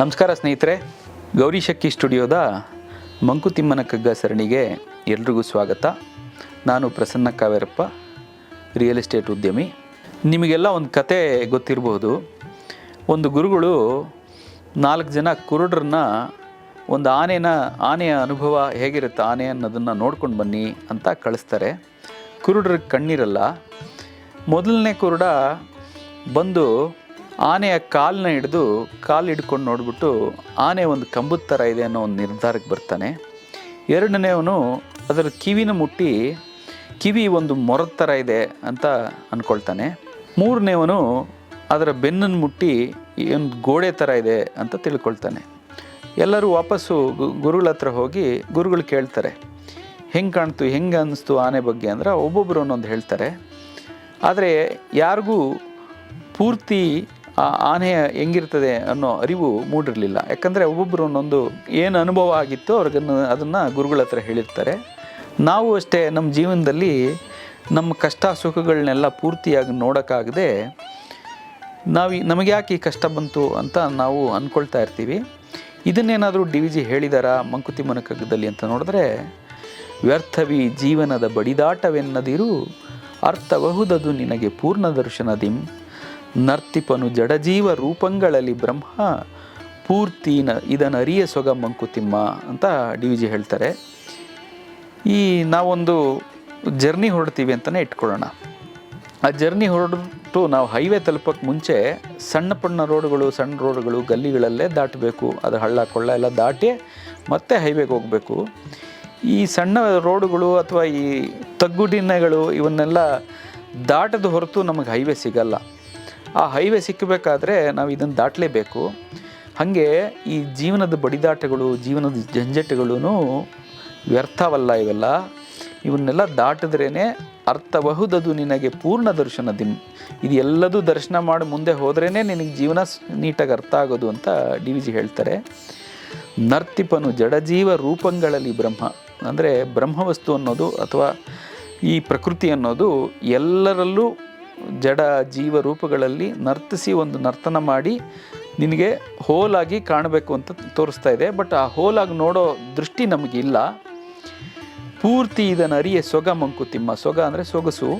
ನಮಸ್ಕಾರ ಸ್ನೇಹಿತರೆ, ಗೌರಿ ಶಕ್ಕಿ ಸ್ಟುಡಿಯೋದ ಮಂಕುತಿಮ್ಮನ ಕಗ್ಗ ಸರಣಿಗೆ ಎಲ್ರಿಗೂ ಸ್ವಾಗತ. ನಾನು ಪ್ರಸನ್ನ ಕಾವೇರಪ್ಪ ರಿಯಲ್ ಎಸ್ಟೇಟ್ ಉದ್ಯಮಿ. ನಿಮಗೆಲ್ಲ ಒಂದು ಕತೆ ಗೊತ್ತಿರಬಹುದು ಒಂದು ಗುರುಗಳು ನಾಲ್ಕು ಜನ ಕುರುಡ್ರನ್ನ ಒಂದು ಆನೆನ, ಆನೆಯ ಅನುಭವ ಹೇಗಿರುತ್ತೆ, ಆನೆ ಅನ್ನೋದನ್ನು ನೋಡ್ಕೊಂಡು ಬನ್ನಿ ಅಂತ ಕಳಿಸ್ತಾರೆ. ಕುರುಡ್ರಿಗೆ ಕಣ್ಣಿರಲ್ಲ. ಮೊದಲನೇ ಕುರುಡ ಬಂದು ಆನೆಯ ಕಾಲನ್ನ ಹಿಡಿದು ಕಾಲು ಹಿಡ್ಕೊಂಡು ನೋಡ್ಬಿಟ್ಟು ಆನೆ ಒಂದು ಕಂಬದ ಥರ ಇದೆ ಅನ್ನೋ ಒಂದು ನಿರ್ಧಾರಕ್ಕೆ ಬರ್ತಾನೆ. ಎರಡನೇವನು ಅದರ ಕಿವಿನ ಮುಟ್ಟಿ ಕಿವಿ ಒಂದು ಮೊರದ ಥರ ಇದೆ ಅಂತ ಅಂದ್ಕೊಳ್ತಾನೆ ಮೂರನೇವನು ಅದರ ಬೆನ್ನನ್ನು ಮುಟ್ಟಿ ಒಂದು ಗೋಡೆ ಥರ ಇದೆ ಅಂತ ತಿಳ್ಕೊಳ್ತಾನೆ. ಎಲ್ಲರೂ ವಾಪಸ್ಸು ಗುರುಗಳ ಹತ್ರ ಹೋಗಿ ಗುರುಗಳು ಕೇಳ್ತಾರೆ. ಹೆಂಗೆ ಕಾಣ್ತು, ಹೆಂಗೆ ಅನ್ನಿಸ್ತು ಆನೆ ಬಗ್ಗೆ? ಅಂದ್ರೆ ಒಬ್ಬೊಬ್ಬರು ಒಂದೊಂದು ಹೇಳ್ತಾರೆ. ಆದರೆ ಯಾರಿಗೂ ಪೂರ್ತಿ ಆ ಆನೆ ಹೆಂಗಿರ್ತದೆ ಅನ್ನೋ ಅರಿವು ಮೂಡಿರಲಿಲ್ಲ. ಯಾಕಂದರೆ ಒಬ್ಬೊಬ್ಬರು ಒಂದೊಂದು ಏನು ಅನುಭವ ಆಗಿತ್ತು ಅವ್ರಿಗನ್ನು ಅದನ್ನು ಗುರುಗಳ ಹತ್ರ ಹೇಳಿರ್ತಾರೆ. ನಾವು ಅಷ್ಟೇ ನಮ್ಮ ಜೀವನದಲ್ಲಿ ನಮ್ಮ ಕಷ್ಟ ಸುಖಗಳನ್ನೆಲ್ಲ ಪೂರ್ತಿಯಾಗಿ ನೋಡೋಕ್ಕಾಗದೆ ನಾವು ನಮಗೆ ಯಾಕೆ ಈ ಕಷ್ಟ ಬಂತು ಅಂತ ನಾವು ಅಂದ್ಕೊಳ್ತಾ ಇರ್ತೀವಿ. ಇದನ್ನೇನಾದರೂ ಡಿ ವಿ ಜಿ ಹೇಳಿದಾರಾ ಮಂಕುತಿಮ್ಮನ ಕಗ್ಗದಲ್ಲಿ ಅಂತ ನೋಡಿದ್ರೆ, ವ್ಯರ್ಥವಿ ಜೀವನದ ಬಡಿದಾಟವೆನ್ನದಿರು ಅರ್ಥಬಹುದದು ನಿನಗೆ ಪೂರ್ಣ ದರ್ಶನದಿಂ ನರ್ತಿಪನು ಜಡಜೀವ ರೂಪಗಳಲ್ಲಿ ಬ್ರಹ್ಮ ಪೂರ್ತಿ ನ ಅರಿಯ ಸೊಗ ಮಂಕುತಿಮ್ಮ ಅಂತ ಡಿ ವಿ ಜಿ ಹೇಳ್ತಾರೆ. ಈ ನಾವೊಂದು ಜರ್ನಿ ಹೊರಡ್ತೀವಿ ಅಂತಲೇ ಇಟ್ಕೊಳ್ಳೋಣ. ಆ ಜರ್ನಿ ಹೊರಟು ನಾವು ಹೈವೇ ತಲುಪೋಕ್ಕೆ ಮುಂಚೆ ಸಣ್ಣ ಪಣ್ಣ ರೋಡ್ಗಳು, ಸಣ್ಣ ರೋಡ್ಗಳು, ಗಲ್ಲಿಗಳಲ್ಲೇ ದಾಟಬೇಕು. ಅದು ಹಳ್ಳ, ಕೊಳ್ಳ ಎಲ್ಲ ದಾಟಿ ಮತ್ತೆ ಹೈವೇಗೆ ಹೋಗಬೇಕು. ಈ ಸಣ್ಣ ರೋಡುಗಳು ಅಥವಾ ಈ ತಗ್ಗುಡಿನೆಗಳು ಇವನ್ನೆಲ್ಲ ದಾಟದ ಹೊರತು ನಮಗೆ ಹೈವೇ ಸಿಗಲ್ಲ. ಆ ಹೈವೇ ಸಿಕ್ಕಬೇಕಾದ್ರೆ ನಾವು ಇದನ್ನು ದಾಟಲೇಬೇಕು. ಹಾಗೆ ಈ ಜೀವನದ ಬಡಿದಾಟಗಳು, ಜೀವನದ ಜಂಜಟಗಳೂ ವ್ಯರ್ಥವಲ್ಲ ಇವೆಲ್ಲ. ಇವನ್ನೆಲ್ಲ ದಾಟಿದ್ರೇ ಅರ್ಥಬಹುದದು ನಿನಗೆ ಪೂರ್ಣ ದರ್ಶನ ದಿಮ್ ಇದು ಎಲ್ಲದೂ ದರ್ಶನ ಮಾಡಿ, ಮುಂದೆ ಹೋದ್ರೇ ನಿನಗೆ ಜೀವನ ನೀಟಾಗಿ ಅರ್ಥ ಆಗೋದು ಅಂತ ಡಿ ವಿ ಜಿ ಹೇಳ್ತಾರೆ. ನರ್ತಿಪನು ಜಡಜೀವ ರೂಪಗಳಲ್ಲಿ ಬ್ರಹ್ಮ. ಅಂದರೆ ಬ್ರಹ್ಮವಸ್ತು ಅನ್ನೋದು ಅಥವಾ ಈ ಪ್ರಕೃತಿ ಅನ್ನೋದು ಎಲ್ಲರಲ್ಲೂ ಜಡ ಜೀವ ರೂಪಗಳಲ್ಲಿ ನರ್ತಿಸಿ ಒಂದು ನರ್ತನ ಮಾಡಿ ನಿನಗೆ ಹೋಲಾಗಿ ಕಾಣಬೇಕು ಅಂತ ತೋರಿಸ್ತಾ ಇದೆ. ಬಟ್ ಆ ಹೋಲಾಗಿ ನೋಡೋ ದೃಷ್ಟಿ ನಮಗಿಲ್ಲ ಪೂರ್ತಿ ಇದನ್ನು ಅರಿಯ ಸೊಗ ಮಂಕುತಿಮ್ಮ. ಸೊಗ ಅಂದರೆ ಸೊಗಸು.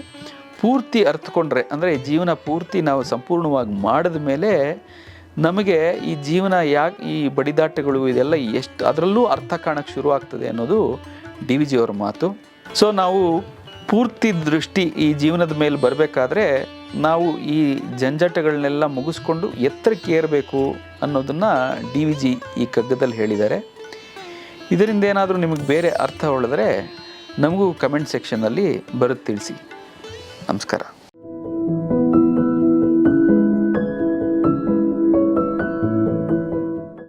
ಪೂರ್ತಿ ಅರ್ಥಕೊಂಡ್ರೆ ಅಂದರೆ ಜೀವನ ಪೂರ್ತಿ ನಾವು ಸಂಪೂರ್ಣವಾಗಿ ಮಾಡಿದ ಮೇಲೆ ನಮಗೆ ಈ ಜೀವನ ಯಾಕೆ ಈ ಬಡಿದಾಟಗಳು ಇದೆಲ್ಲ ಎಷ್ಟು ಅದರಲ್ಲೂ ಅರ್ಥ ಕಾಣಕ್ಕೆ ಶುರು ಆಗ್ತದೆ ಅನ್ನೋದು ಡಿ ವಿ ಜಿಯವರ ಮಾತು. ಸೊ ನಾವು ಪೂರ್ತಿ ದೃಷ್ಟಿ ಈ ಜೀವನದ ಮೇಲೆ ಬರಬೇಕಾದ್ರೆ ನಾವು ಈ ಜಂಜಟಗಳನ್ನೆಲ್ಲ ಮುಗಿಸ್ಕೊಂಡು ಎತ್ತರಕ್ಕೆ ಏರಬೇಕು ಅನ್ನೋದನ್ನು ಡಿ ವಿ ಜಿ ಈ ಕಗ್ಗದಲ್ಲಿ ಹೇಳಿದ್ದಾರೆ. ಇದರಿಂದ ಏನಾದರೂ ನಿಮಗೆ ಬೇರೆ ಅರ್ಥ ಹೊಳೆದ್ರೆ ನಮಗೂ ಕಮೆಂಟ್ ಸೆಕ್ಷನ್ನಲ್ಲಿ ಬರುತ್ತೆ ತಿಳಿಸಿ ನಮಸ್ಕಾರ.